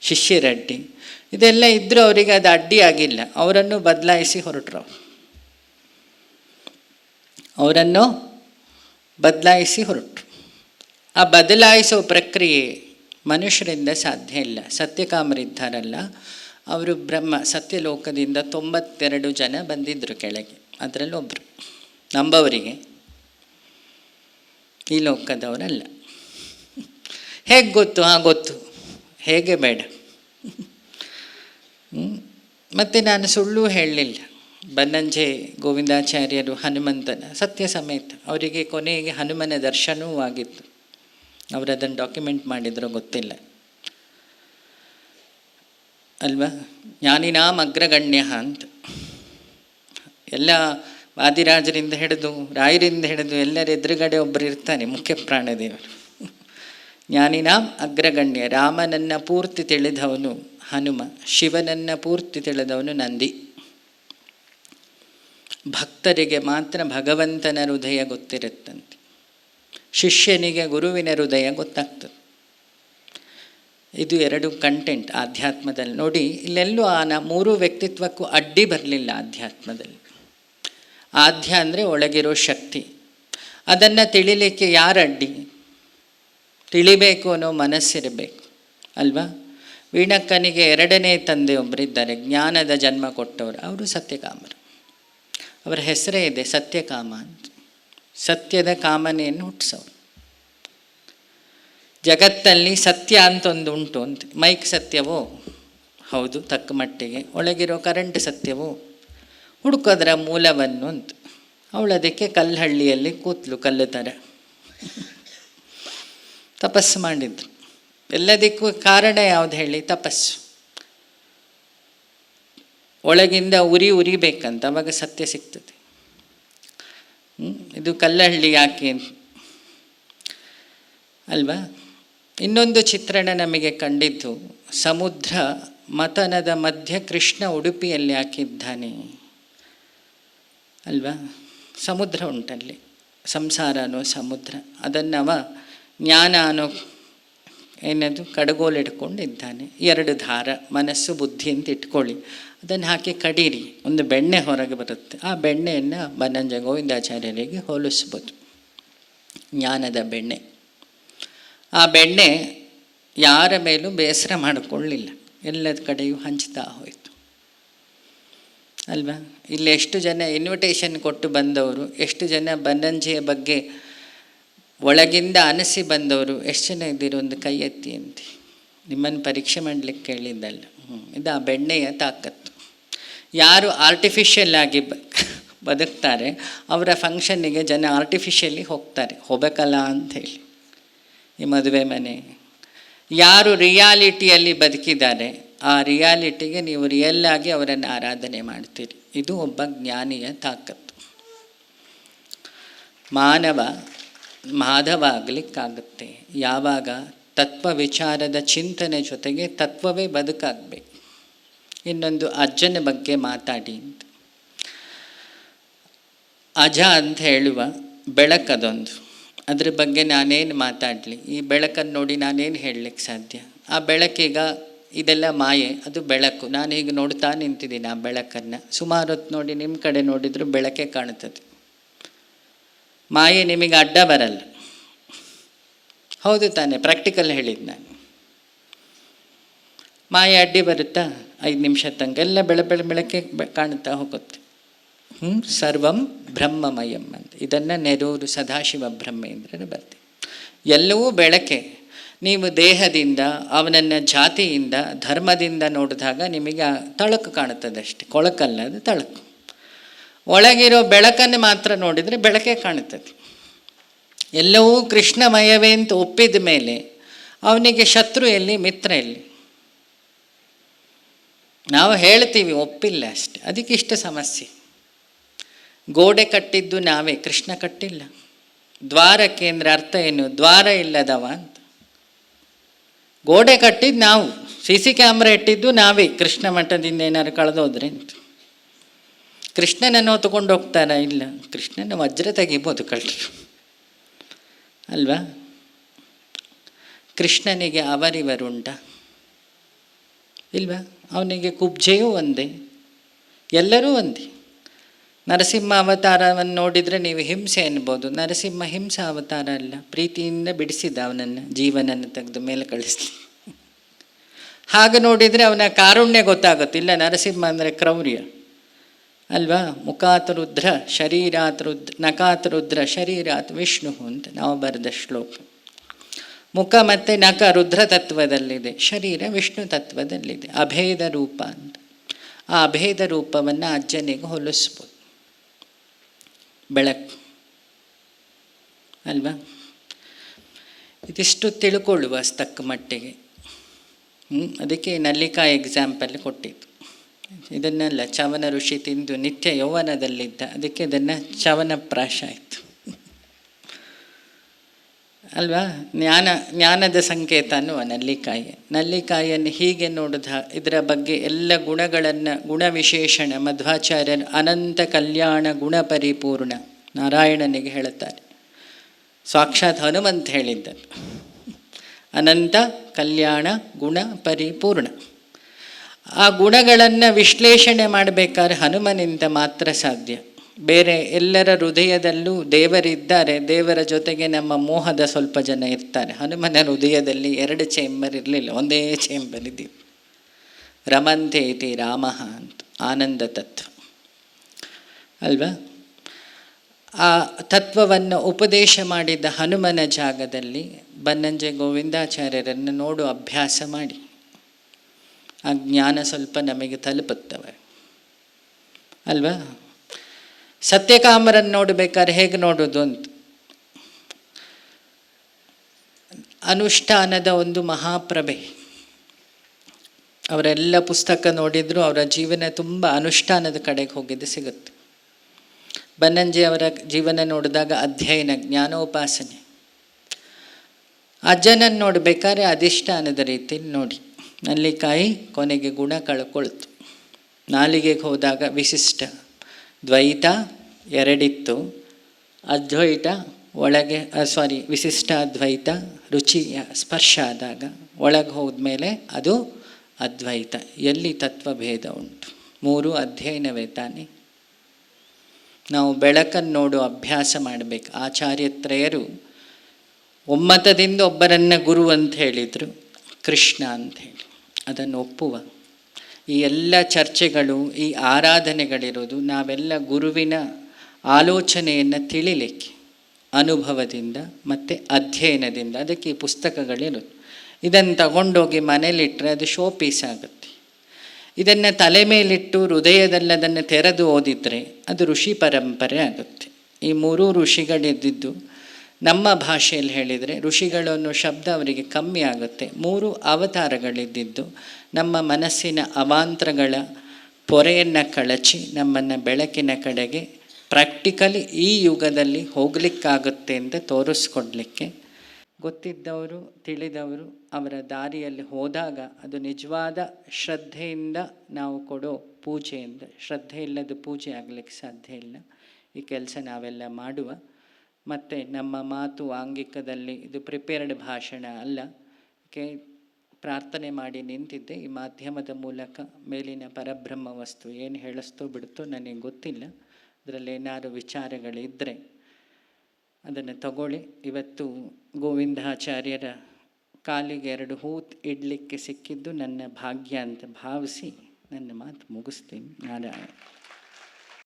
ಶಿಷ್ಯರ ಅಡ್ಡಿ. ಇದೆಲ್ಲ ಇದ್ದರೂ ಅವರಿಗೆ ಅದು ಅಡ್ಡಿ ಆಗಿಲ್ಲ. ಅವರನ್ನು ಬದಲಾಯಿಸಿ ಹೊರಟ್ರು ಅವರನ್ನು ಬದಲಾಯಿಸಿ ಹೊರಟರು. ಆ ಬದಲಾಯಿಸೋ ಪ್ರಕ್ರಿಯೆ ಮನುಷ್ಯರಿಂದ ಸಾಧ್ಯ ಇಲ್ಲ. ಸತ್ಯಕಾಮರಿದ್ದಾರಲ್ಲ ಅವರು ಬ್ರಹ್ಮ, ಸತ್ಯಲೋಕದಿಂದ ತೊಂಬತ್ತೆರಡು ಜನ ಬಂದಿದ್ದರು ಕೆಳಗೆ. ಅದರಲ್ಲಿ ಒಬ್ಬರು ನಂಬವರಿಗೆ. ಈ ಲೋಕದವರಲ್ಲ. ಹೇಗೆ ಗೊತ್ತು? ಹಾಂ, ಗೊತ್ತು. ಹೇಗೆ ಬೇಡ. ಮತ್ತು ನಾನು ಸುಳ್ಳು ಹೇಳಲಿಲ್ಲ. ಬನ್ನಂಜೆ ಗೋವಿಂದಾಚಾರ್ಯರು ಹನುಮಂತನ ಸತ್ಯ ಸಮೇತ, ಅವರಿಗೆ ಕೊನೆಗೆ ಹನುಮನ ದರ್ಶನವೂ ಆಗಿತ್ತು. ಅವರು ಅದನ್ನು ಡಾಕ್ಯುಮೆಂಟ್ ಮಾಡಿದ್ರೋ ಗೊತ್ತಿಲ್ಲ. ಅಲ್ವಾ? ಜ್ಞಾನಿನಾಮ್ ಅಗ್ರಗಣ್ಯ ಅಂತ. ಎಲ್ಲ ವಾದಿರಾಜರಿಂದ ಹಿಡಿದು, ರಾಯರಿಂದ ಹಿಡಿದು ಎಲ್ಲರ ಎದುರುಗಡೆ ಒಬ್ಬರು ಇರ್ತಾನೆ, ಮುಖ್ಯ ಪ್ರಾಣದೇವರು. ಜ್ಞಾನಿನಾಮ್ ಅಗ್ರಗಣ್ಯ, ರಾಮನನ್ನ ಪೂರ್ತಿ ತಿಳಿದವನು ಹನುಮ, ಶಿವನನ್ನ ಪೂರ್ತಿ ತಿಳಿದವನು ನಂದಿ. ಭಕ್ತರಿಗೆ ಮಾತ್ರ ಭಗವಂತನ ಹೃದಯ ಗೊತ್ತಿರುತ್ತಂತೆ. ಶಿಷ್ಯನಿಗೆ ಗುರುವಿನ ಹೃದಯ ಗೊತ್ತಾಗ್ತದೆ. ಇದು ಎರಡು ಕಂಟೆಂಟ್ ಆಧ್ಯಾತ್ಮದಲ್ಲಿ. ನೋಡಿ, ಇಲ್ಲೆಲ್ಲೂ ಆ ನ ಮೂರು ವ್ಯಕ್ತಿತ್ವಕ್ಕೂ ಅಡ್ಡಿ ಬರಲಿಲ್ಲ ಆಧ್ಯಾತ್ಮದಲ್ಲಿ. ಆಧ್ಯ ಅಂದರೆ ಒಳಗಿರೋ ಶಕ್ತಿ. ಅದನ್ನು ತಿಳಿಲಿಕ್ಕೆ ಯಾರು ಅಡ್ಡಿ? ತಿಳಿಬೇಕು ಅನ್ನೋ ಮನಸ್ಸಿರಬೇಕು, ಅಲ್ವಾ? ವೀಣಕ್ಕನಿಗೆ ಎರಡನೇ ತಂದೆ ಒಬ್ಬರಿದ್ದಾರೆ ಜ್ಞಾನದ ಜನ್ಮ ಕೊಟ್ಟವರು. ಅವರು ಸತ್ಯಕಾಮರು. ಅವರ ಹೆಸರೇ ಇದೆ ಸತ್ಯಕಾಮ ಅಂತ. ಸತ್ಯದ ಕಾಮನೆಯನ್ನು ಹುಟ್ಟಿಸೋರು ಜಗತ್ತಲ್ಲಿ ಸತ್ಯ ಅಂತ ಒಂದು ಉಂಟು ಅಂತ. ಮೈಕ್ ಸತ್ಯವೋ? ಹೌದು, ತಕ್ಕ ಮಟ್ಟಿಗೆ. ಒಳಗಿರೋ ಕರೆಂಟ್ ಸತ್ಯವೋ? ಹುಡುಕೋದ್ರ ಮೂಲವನ್ನು ಅಂತ. ಅವಳದಕ್ಕೆ ಕಲ್ಲಹಳ್ಳಿಯಲ್ಲಿ ಕೂತ್ಲು ಕಲ್ಲು ಥರ ತಪಸ್ಸು ಮಾಡಿದ್ರು. ಎಲ್ಲದಕ್ಕೂ ಕಾರಣ ಯಾವುದು ಹೇಳಿ? ತಪಸ್ಸು. ಒಳಗಿಂದ ಉರಿ ಉರಿಬೇಕಂತ, ಅವಾಗ ಸತ್ಯ ಸಿಗ್ತದೆ. ಇದು ಕಲ್ಲಹಳ್ಳಿ ಯಾಕೆ ಅಲ್ವಾ? ಇನ್ನೊಂದು ಚಿತ್ರಣ ನಮಗೆ ಕಂಡಿದ್ದು, ಸಮುದ್ರ ಮತನದ ಮಧ್ಯ ಕೃಷ್ಣ ಉಡುಪಿಯಲ್ಲಿ ಹಾಕಿದ್ದಾನೆ. ಅಲ್ವಾ? ಸಮುದ್ರ ಉಂಟಲ್ಲಿ. ಸಂಸಾರ ಅನ್ನೋ ಸಮುದ್ರ. ಅದನ್ನವ ಜ್ಞಾನ ಅನ್ನೋ ಏನದು? ಕಡಗೋಲು ಇಟ್ಕೊಂಡಿದ್ದಾನೆ ಎರಡು ಧಾರ, ಮನಸ್ಸು, ಬುದ್ಧಿ ಅಂತ ಇಟ್ಕೊಳ್ಳಿ. ಅದನ್ನು ಹಾಕಿ ಕಡೀರಿ. ಒಂದು ಬೆಣ್ಣೆ ಹೊರಗೆ ಬರುತ್ತೆ. ಆ ಬೆಣ್ಣೆಯನ್ನು ಬನ್ನಂಜ ಗೋವಿಂದಾಚಾರ್ಯರಿಗೆ ಹೋಲಿಸ್ಬೋದು. ಜ್ಞಾನದ ಬೆಣ್ಣೆ. ಆ ಬೆಣ್ಣೆ ಯಾರ ಮೇಲೂ ಬೇಸರ ಮಾಡಿಕೊಳ್ಳಿಲ್ಲ. ಎಲ್ಲದ ಕಡೆಯೂ ಹಂಚ್ತಾ ಹೋಯಿತು. ಅಲ್ವಾ? ಇಲ್ಲಿ ಎಷ್ಟು ಜನ ಇನ್ವಿಟೇಷನ್ ಕೊಟ್ಟು ಬಂದವರು, ಎಷ್ಟು ಜನ ಬನ್ನಂಜೆಯ ಬಗ್ಗೆ ಒಳಗಿಂದ ಅನಿಸಿ ಬಂದವರು, ಎಷ್ಟು ಜನ ಇದ್ದೀರಿ ಒಂದು ಕೈ ಎತ್ತಿ ಅಂತ? ನಿಮ್ಮನ್ನು ಪರೀಕ್ಷೆ ಮಾಡಲಿಕ್ಕೆ ಕೇಳಿದ್ದಲ್ಲ. ಇದು ಆ ಬೆಣ್ಣೆಯ ತಾಕತ್ತು. ಯಾರು ಆರ್ಟಿಫಿಷಿಯಲ್ ಆಗಿ ಬದುಕ್ತಾರೆ, ಅವರ ಫಂಕ್ಷನ್ನಿಗೆ ಜನ ಆರ್ಟಿಫಿಷಿಯಲಿ ಹೋಗ್ತಾರೆ, ಹೋಗಬೇಕಲ್ಲ ಅಂಥೇಳಿ ಈ ಮದುವೆ ಮನೆ. ಯಾರು ರಿಯಾಲಿಟಿಯಲ್ಲಿ ಬದುಕಿದ್ದಾರೆ, ಆ ರಿಯಾಲಿಟಿಗೆ ನೀವು ರಿಯಲ್ ಆಗಿ ಅವರನ್ನು ಆರಾಧನೆ ಮಾಡ್ತೀರಿ. ಇದು ಒಬ್ಬ ಜ್ಞಾನಿಯ ತಾಕತ್ತು. ಮಾನವ ಮಾಧವ ಆಗಲಿಕ್ಕಾಗುತ್ತೆ ಯಾವಾಗ ತತ್ವ ವಿಚಾರದ ಚಿಂತನೆ ಜೊತೆಗೆ ತತ್ವವೇ ಬದುಕಾಗಬೇಕು. ಇನ್ನೊಂದು ಅಜ್ಜನ ಬಗ್ಗೆ ಮಾತಾಡಿ ಅಂತ. ಅಜ ಅಂತ ಹೇಳುವ ಬೆಳಕದೊಂದು. ಅದ್ರ ಬಗ್ಗೆ ನಾನೇನು ಮಾತಾಡಲಿ? ಈ ಬೆಳಕನ್ನು ನೋಡಿ ನಾನೇನು ಹೇಳಲಿಕ್ಕೆ ಸಾಧ್ಯ? ಆ ಬೆಳಕೀಗ ಇದೆಲ್ಲ ಮಾಯೆ, ಅದು ಬೆಳಕು. ನಾನು ಹೀಗೆ ನೋಡ್ತಾ ನಿಂತಿದ್ದೀನಿ ಆ ಬೆಳಕನ್ನು. ಸುಮಾರು ಹೊತ್ತು ನೋಡಿ ನಿಮ್ಮ ಕಡೆ ನೋಡಿದರೂ ಬೆಳಕೆ ಕಾಣುತ್ತದೆ ಮಾಯೆ ನಿಮಗೆ ಅಡ್ಡ ಬರಲ್ಲ. ಹೌದು ತಾನೆ, ಪ್ರಾಕ್ಟಿಕಲ್ ಹೇಳಿದ್ದು ನಾನು. ಮಾಯೆ ಅಡ್ಡಿ ಬರುತ್ತಾ? ಐದು ನಿಮಿಷ ತನಕ. ಎಲ್ಲ ಬೆಳ ಬೆಳ ಬೆಳಕೆ ಕಾಣುತ್ತಾ ಹೋಗುತ್ತೆ. ಸರ್ವಂ ಬ್ರಹ್ಮಮಯಂ ಅಂತ. ಇದನ್ನು ನೆರೂರು ಸದಾಶಿವ ಬ್ರಹ್ಮೇಂದ್ರನು ಬರ್ತೀವಿ ಎಲ್ಲವೂ ಬೆಳಕೆ. ನೀವು ದೇಹದಿಂದ, ಅವನನ್ನು ಜಾತಿಯಿಂದ, ಧರ್ಮದಿಂದ ನೋಡಿದಾಗ ನಿಮಗೆ ತಳಕು ಕಾಣುತ್ತದೆ ಅಷ್ಟೆ ಕೊಳಕಲ್ಲ ಅದು ತಳಕು. ಒಳಗಿರೋ ಬೆಳಕನ್ನು ಮಾತ್ರ ನೋಡಿದರೆ ಬೆಳಕೆ ಕಾಣುತ್ತದೆ. ಎಲ್ಲವೂ ಕೃಷ್ಣಮಯವೇ ಅಂತ ಒಪ್ಪಿದ ಮೇಲೆ ಅವನಿಗೆ ಶತ್ರು ಎಲ್ಲಿ? ಮಿತ್ರ ಎಲ್ಲಿ? ನಾವು ಹೇಳ್ತೀವಿ, ಒಪ್ಪಿಲ್ಲ ಅಷ್ಟೆ. ಅದಕ್ಕೆ ಇಷ್ಟು ಸಮಸ್ಯೆ. ಗೋಡೆ ಕಟ್ಟಿದ್ದು ನಾವೇ, ಕೃಷ್ಣ ಕಟ್ಟಿಲ್ಲ. ದ್ವಾರಕ್ಕೆ ಅಂದರೆ ಅರ್ಥ ಏನು? ದ್ವಾರ ಇಲ್ಲದವ ಅಂತ. ಗೋಡೆ ಕಟ್ಟಿದ್ದು ನಾವು, ಸಿ ಸಿ ಕ್ಯಾಮ್ರಾ ಇಟ್ಟಿದ್ದು ನಾವೇ, ಕೃಷ್ಣ ಮಠದಿಂದ ಏನಾದ್ರು ಕಳೆದೋದ್ರೆ ಅಂತ. ಕೃಷ್ಣನನ್ನು ಹೊತ್ಕೊಂಡು ಹೋಗ್ತಾರ? ಇಲ್ಲ. ಕೃಷ್ಣನ ವಜ್ರ ತೆಗಿಬೋದು ಕಳ್ಳರು. ಅಲ್ವಾ? ಕೃಷ್ಣನಿಗೆ ಅವರಿವರುಂಟ. ಇಲ್ವಾ? ಅವನಿಗೆ ಕುಬ್ಜೆಯೂ ಒಂದೇ. ಎಲ್ಲರೂ ಒಂದೇ. ನರಸಿಂಹ ಅವತಾರವನ್ನು ನೋಡಿದರೆ ನೀವು ಹಿಂಸೆ ಅನ್ಬೋದು. ನರಸಿಂಹ ಹಿಂಸಾ ಅವತಾರ ಅಲ್ಲ. ಪ್ರೀತಿಯಿಂದ ಬಿಡಿಸಿದ ಅವನನ್ನು, ಜೀವನನ್ನು ತೆಗೆದು ಮೇಲೆ ಕಳಿಸ್ಲಿ. ಹಾಗೆ ನೋಡಿದರೆ ಅವನ ಕಾರುಣ್ಯ ಗೊತ್ತಾಗುತ್ತೆ. ಇಲ್ಲ, ನರಸಿಂಹ ಅಂದರೆ ಕ್ರೌರ್ಯ. ಅಲ್ವಾ? ಮುಖಾತ್ ರುದ್ರ ಶರೀರಾತ್ ರುದ್ರ ನಕಾತ್ ರುದ್ರ ಶರೀರಾತ್ ವಿಷ್ಣು ಅಂತ ನಾವು ಬರೆದ ಶ್ಲೋಕ. ಮುಖ ಮತ್ತು ನಕ ರುದ್ರ ತತ್ವದಲ್ಲಿದೆ. ಶರೀರ ವಿಷ್ಣು ತತ್ವದಲ್ಲಿದೆ. ಅಭೇದ ರೂಪ ಅಂತ. ಆ ಅಭೇದ ರೂಪವನ್ನು ಅಜ್ಜನಿಗೆ ಹೋಲಿಸ್ಬೋದು. ಬೆಳಕು ಅಲ್ವಾ? ಇದಿಷ್ಟು ತಿಳ್ಕೊಳ್ಳುವ ತಕ್ಕ ಮಟ್ಟಿಗೆ. ಅದಕ್ಕೆ ನಲ್ಲಿಕಾ ಎಕ್ಸಾಂಪಲ್ ಕೊಟ್ಟಿದ್ದು. ಇದನ್ನೆಲ್ಲ ಚವನ ಋಷಿ ತಿಂದು ನಿತ್ಯ ಯೌವನದಲ್ಲಿದ್ದ, ಅದಕ್ಕೆ ಇದನ್ನು ಚವನಪ್ರಾಶ ಆಯಿತು. ಅಲ್ವಾ? ಜ್ಞಾನ, ಜ್ಞಾನದ ಸಂಕೇತ ಅನ್ನುವ ನಲ್ಲಿಕಾಯಿ. ನಲ್ಲಿಕಾಯಿಯನ್ನು ಹೀಗೆ ನೋಡಿದ, ಇದರ ಬಗ್ಗೆ ಎಲ್ಲ ಗುಣಗಳನ್ನು, ಗುಣವಿಶೇಷಣ ಮಧ್ವಾಚಾರ್ಯರು ಅನಂತ ಕಲ್ಯಾಣ ಗುಣ ಪರಿಪೂರ್ಣ ನಾರಾಯಣನಿಗೆ ಹೇಳುತ್ತಾರೆ. ಸಾಕ್ಷಾತ್ ಹನುಮಂತ ಹೇಳಿದ್ದರು ಅನಂತ ಕಲ್ಯಾಣ ಗುಣ ಪರಿಪೂರ್ಣ. ಆ ಗುಣಗಳನ್ನು ವಿಶ್ಲೇಷಣೆ ಮಾಡಬೇಕಾದ್ರೆ ಹನುಮನಿಂದ ಮಾತ್ರ ಸಾಧ್ಯ. ಬೇರೆ ಎಲ್ಲರ ಹೃದಯದಲ್ಲೂ ದೇವರಿದ್ದಾರೆ, ದೇವರ ಜೊತೆಗೆ ನಮ್ಮ ಮೋಹದ ಸ್ವಲ್ಪ ಜನ ಇರ್ತಾರೆ. ಹನುಮನ ಹೃದಯದಲ್ಲಿ ಎರಡು ಚೇಂಬರ್ ಇರಲಿಲ್ಲ, ಒಂದೇ ಚೇಂಬರ್ ಇದ್ದೀವಿ ರಮಂತೆ ಇತಿ ರಾಮ ಅಂತ, ಆನಂದ ತತ್ವ. ಅಲ್ವಾ? ಆ ತತ್ವವನ್ನು ಉಪದೇಶ ಮಾಡಿದ ಹನುಮನ ಜಾಗದಲ್ಲಿ ಬನ್ನಂಜೆ ಗೋವಿಂದಾಚಾರ್ಯರನ್ನು ನೋಡು, ಅಭ್ಯಾಸ ಮಾಡಿ. ಆ ಜ್ಞಾನ ಸ್ವಲ್ಪ ನಮಗೆ ತಲುಪುತ್ತವೆ. ಅಲ್ವಾ? ಸತ್ಯಕಾಮರನ್ನು ನೋಡಬೇಕಾದ್ರೆ ಹೇಗೆ ನೋಡೋದು ಅಂತ. ಅನುಷ್ಠಾನದ ಒಂದು ಮಹಾಪ್ರಭೆ. ಅವರೆಲ್ಲ ಪುಸ್ತಕ ನೋಡಿದರೂ, ಅವರ ಜೀವನ ತುಂಬ ಅನುಷ್ಠಾನದ ಕಡೆಗೆ ಹೋಗಿದ್ದು ಸಿಗುತ್ತೆ. ಬನ್ನಂಜಿ ಅವರ ಜೀವನ ನೋಡಿದಾಗ ಅಧ್ಯಯನ, ಜ್ಞಾನೋಪಾಸನೆ. ಅಜ್ಜನನ್ನು ನೋಡಬೇಕಾದ್ರೆ ಅಧಿಷ್ಠಾನದ ರೀತಿಯಲ್ಲಿ ನೋಡಿ. ನಲ್ಲಿಕಾಯಿ ಕೊನೆಗೆ ಗುಣ ಕಳ್ಕೊಳ್ತು. ನಾಲಿಗೆಗೆ ಹೋದಾಗ ವಿಶಿಷ್ಟ. ದ್ವೈತ ಎರಡಿತ್ತು. ಅದ್ವೈತ ಒಳಗೆ ಸಾರಿ ವಿಶಿಷ್ಟ ಅದ್ವೈತ ರುಚಿಯ ಸ್ಪರ್ಶ ಆದಾಗ ಒಳಗೆ ಹೋದ್ಮೇಲೆ ಅದು ಅದ್ವೈತ. ಎಲ್ಲಿ ತತ್ವಭೇದ ಉಂಟು? ಮೂರು ಅಧ್ಯಯನವೇ ತಾನೆ? ನಾವು ಬೆಳಕನ್ನು ನೋಡು, ಅಭ್ಯಾಸ ಮಾಡಬೇಕು. ಆಚಾರ್ಯತ್ರಯರು ಒಮ್ಮತದಿಂದ ಒಬ್ಬರನ್ನ ಗುರು ಅಂತ ಹೇಳಿದರು. ಕೃಷ್ಣ ಅಂತ ಹೇಳಿ. ಅದನ್ನು ಒಪ್ಪುವ ಈ ಎಲ್ಲ ಚರ್ಚೆಗಳು, ಈ ಆರಾಧನೆಗಳಿರೋದು ನಾವೆಲ್ಲ ಗುರುವಿನ ಆಲೋಚನೆಯನ್ನು ತಿಳಿಲಿಕ್ಕೆ, ಅನುಭವದಿಂದ ಮತ್ತು ಅಧ್ಯಯನದಿಂದ ಅದಕ್ಕೆ ಈ ಪುಸ್ತಕಗಳಿರೋದು ಇದನ್ನು ತಗೊಂಡೋಗಿ ಮನೇಲಿಟ್ಟರೆ ಅದು ಶೋ ಪೀಸ್ ಆಗುತ್ತೆ. ಇದನ್ನು ತಲೆ ಮೇಲಿಟ್ಟು ಹೃದಯದಲ್ಲಿ ಅದನ್ನು ತೆರೆದು ಓದಿದರೆ ಅದು ಋಷಿ ಪರಂಪರೆ ಆಗುತ್ತೆ. ಈ ಮೂರೂ ಋಷಿಗಳಿದ್ದಿದ್ದು ನಮ್ಮ ಭಾಷೆಯಲ್ಲಿ ಹೇಳಿದರೆ ಋಷಿಗಳು ಅನ್ನೋ ಶಬ್ದ ಅವರಿಗೆ ಕಮ್ಮಿ ಆಗುತ್ತೆ. ಮೂರು ಅವತಾರಗಳಿದ್ದಿದ್ದು ನಮ್ಮ ಮನಸ್ಸಿನ ಅವಾಂತರಗಳ ಪೊರೆಯನ್ನು ಕಳಚಿ ನಮ್ಮನ್ನು ಬೆಳಕಿನ ಕಡೆಗೆ ಪ್ರಾಕ್ಟಿಕಲಿ ಈ ಯುಗದಲ್ಲಿ ಹೋಗಲಿಕ್ಕಾಗುತ್ತೆ ಅಂತ ತೋರಿಸ್ಕೊಡ್ಲಿಕ್ಕೆ ಗೊತ್ತಿದ್ದವರು, ತಿಳಿದವರು ಅವರ ದಾರಿಯಲ್ಲಿ ಹೋದಾಗ ಅದು ನಿಜವಾದ ಶ್ರದ್ಧೆಯಿಂದ ನಾವು ಕೊಡೋ ಪೂಜೆಯಿಂದ ಶ್ರದ್ಧೆ ಇಲ್ಲದ ಪೂಜೆ ಆಗಲಿಕ್ಕೆ ಸಾಧ್ಯ ಇಲ್ಲ. ಈ ಕೆಲಸ ನಾವೆಲ್ಲ ಮಾಡುವ. ಮತ್ತು ನಮ್ಮ ಮಾತು ಆಂಗಿಕದಲ್ಲಿ ಇದು ಪ್ರಿಪೇರ್ಡ್ ಭಾಷಣ ಅಲ್ಲ. ಕೆ ಪ್ರಾರ್ಥನೆ ಮಾಡಿ ನಿಂತಿದ್ದೆ. ಈ ಮಾಧ್ಯಮದ ಮೂಲಕ ಮೇಲಿನ ಪರಬ್ರಹ್ಮ ವಸ್ತು ಏನು ಹೇಳಿಸ್ತೋ ಬಿಡ್ತೋ ನನಗೆ ಗೊತ್ತಿಲ್ಲ. ಅದರಲ್ಲಿ ಏನಾದ್ರು ವಿಚಾರಗಳಿದ್ದರೆ ಅದನ್ನು ತಗೊಳ್ಳಿ. ಇವತ್ತು ಗೋವಿಂದಾಚಾರ್ಯರ ಕಾಲಿಗೆ ಎರಡು ಹೂತ್ ಇಡಲಿಕ್ಕೆ ಸಿಕ್ಕಿದ್ದು ನನ್ನ ಭಾಗ್ಯ ಅಂತ ಭಾವಿಸಿ ನನ್ನ ಮಾತು ಮುಗಿಸ್ತೀನಿ. ನಾರಾಯಣ